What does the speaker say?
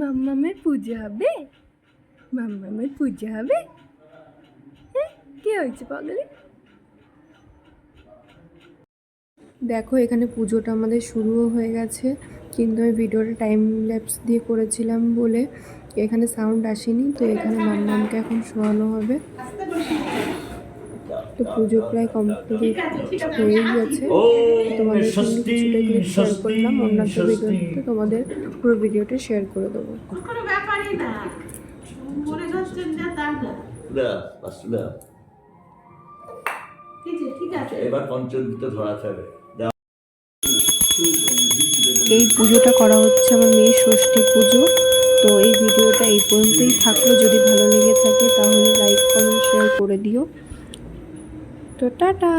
মাম্মামের পূজা হবে? মাম্মামের পূজা হবে? হ্যাঁ কে হয়েছে পাগলে? দেখো, এখানে পুজোটা আমাদের শুরুও হয়ে গেছে। কিন্তু আমি ভিডিওটা টাইম ল্যাপস দিয়ে করেছিলাম বলে এখানে সাউন্ড আসেনি তো এখানে মাম্মামকে এখন শোয়ানো হবে। তো পুজো প্রায় কমপ্লিট হয়েই গেছে। ও তোমাদের সঙ্গে কিছুটা ক্লিপ শেয়ার করলাম অন্য একটা ভিডিওতে তোমাদের পুরো ভিডিওটা শেয়ার করে দেবো। মনে ঠিক আছে। এবার পঞ্চমীতে হবে দাও। এই পুজোটা করা হচ্ছে আমার মেয়ের ষষ্ঠী পুজো। তো এই ভিডিওটা এই পর্যন্তই থাকল। যদি ভালো লেগে থাকে তাহলে লাইক কমেন্ট শেয়ার করে দিও। তো টাটা!